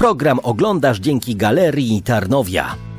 Program oglądasz dzięki Galerii Tarnowia.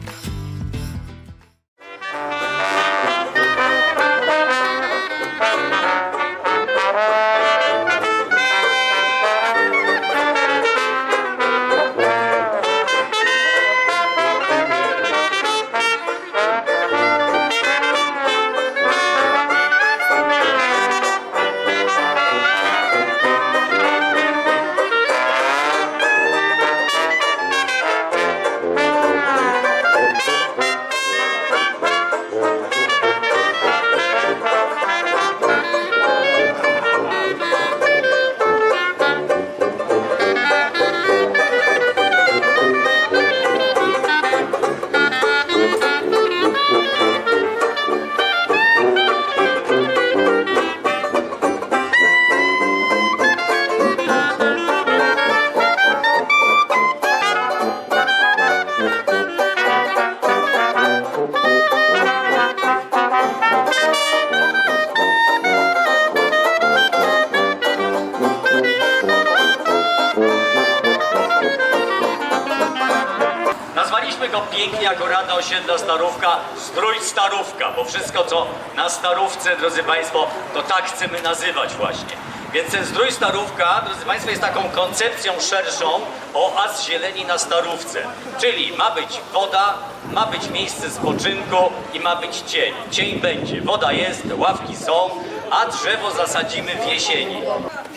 Pięknie jako Rada Osiedla Starówka Strój Starówka, bo wszystko co na Starówce, drodzy Państwo, to tak chcemy nazywać właśnie. Więc ten Strój Starówka, drodzy Państwo, jest taką koncepcją szerszą oaz zieleni na Starówce. Czyli ma być woda, ma być miejsce spoczynku i ma być cień. Cień będzie, woda jest, ławki są, a drzewo zasadzimy w jesieni.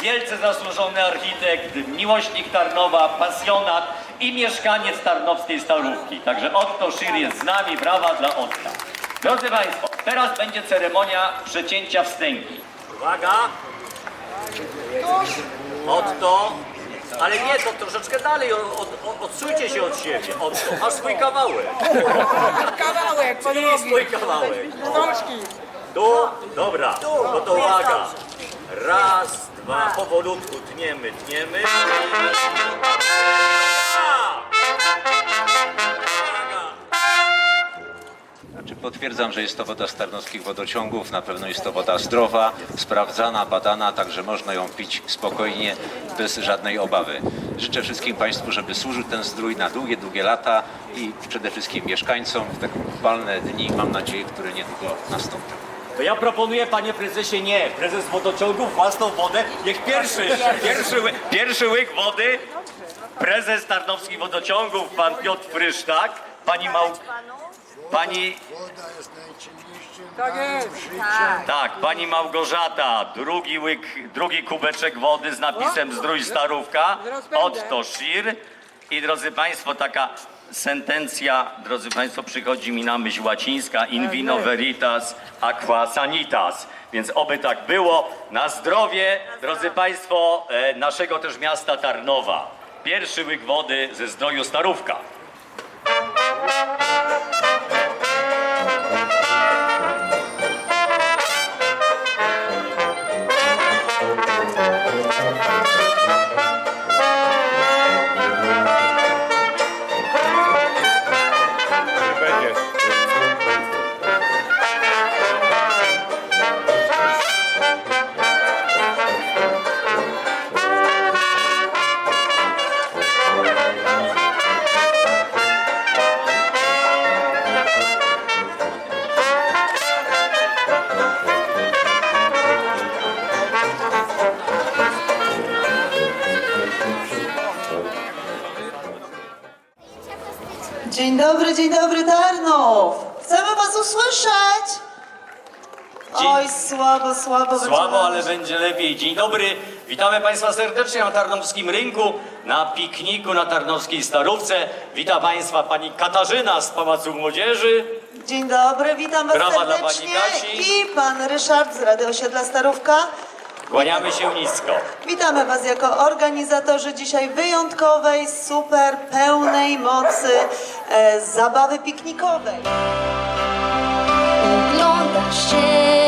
Wielce zasłużony architekt, miłośnik Tarnowa, pasjonat i mieszkaniec Tarnowskiej Starówki. Także Otto Szyr jest z nami, brawa dla Otta. Drodzy Państwo, teraz będzie ceremonia przecięcia wstęgi. Uwaga! Otto, ale nie, to troszeczkę dalej, od, od, odsuńcie się od siebie. Otto, masz swój kawałek. Kawałek I swój kawałek. Tu? Dobra, no to uwaga. Raz, dwa, powolutku tniemy, tniemy. Potwierdzam, że jest to woda z tarnowskich wodociągów, na pewno jest to woda zdrowa, sprawdzana, badana, także można ją pić spokojnie, bez żadnej obawy. Życzę wszystkim Państwu, żeby służył ten zdrój na długie, długie lata i przede wszystkim mieszkańcom w te upalne dni, mam nadzieję, które niedługo nastąpią. To ja proponuję, panie prezesie, nie. Prezes wodociągów własną wodę. Niech pierwszy, pierwszy, ły- pierwszy łyk wody. Prezes Tarnowskich Wodociągów, pan Piotr Frysztak. Pani Mał... Pani... Tak jest. Tak, pani Małgorzata, drugi łyk, drugi kubeczek wody z napisem Zdrój Starówka, Otto Szir. I drodzy Państwo, taka sentencja, drodzy Państwo, przychodzi mi na myśl łacińska in vino veritas aqua sanitas. Więc oby tak było. Na zdrowie, drodzy Państwo, e, naszego też miasta Tarnowa. Pierwszy łyk wody ze zdroju Starówka. Dzień dobry, dzień dobry Tarnów! Chcemy was usłyszeć! Dzień- Oj, słabo, słabo. Słabo, ale będzie lepiej. Dzień dobry, witamy Państwa serdecznie na Tarnowskim Rynku, na pikniku na Tarnowskiej Starówce. Witam Państwa pani Katarzyna z Pałacu Młodzieży. Dzień dobry, witam was Brawa dla serdecznie. pani Kasi. I pan Ryszard z Rady Osiedla Starówka. Kłaniamy się nisko. Witamy was jako organizatorzy dzisiaj wyjątkowej, super, pełnej mocy e, zabawy piknikowej. Oglądasz się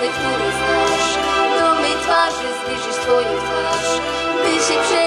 Tanrı turizler, domi twarzy zbliżysz swoją twarz, by się prze...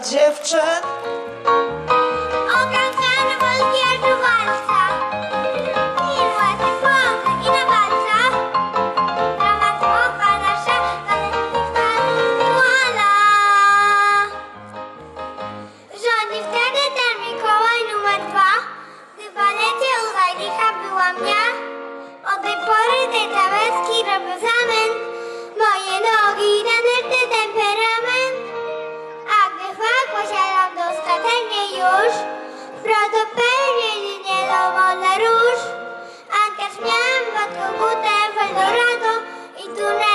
brawa un bute y tú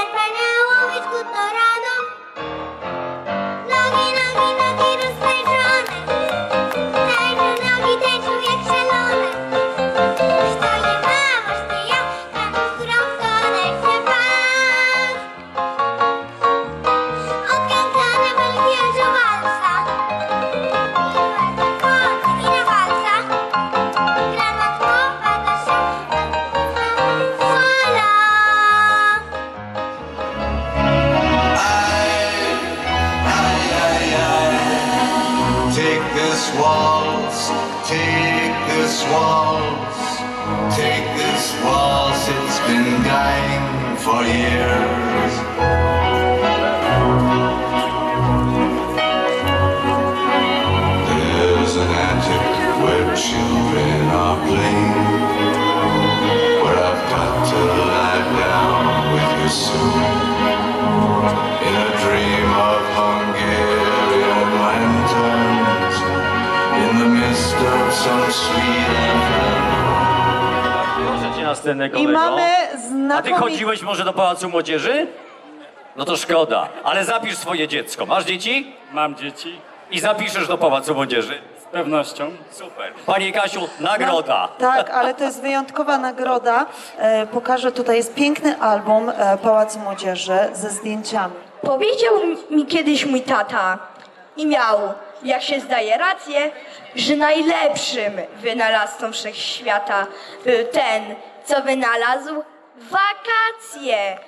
dying for years. There's an attic where children are playing, where I've got to lie down with you soon. In a dream of Hungarian lanterns, in the midst of some sweet scenę I kolego. mamy A ty znakomity... chodziłeś może do Pałacu Młodzieży? No to szkoda, ale zapisz swoje dziecko. Masz dzieci? Mam dzieci, I zapiszesz do Pałacu Młodzieży. z pewnością. Super. Pani Kasiu, nagroda. Tak, ale to jest wyjątkowa nagroda. E, pokażę, tutaj jest piękny album e, Pałacu Młodzieży ze zdjęciami. Powiedział mi kiedyś mój tata i miał, jak się zdaje, rację, że najlepszym wynalazcą wszechświata był ten, co wynalazł wakacje.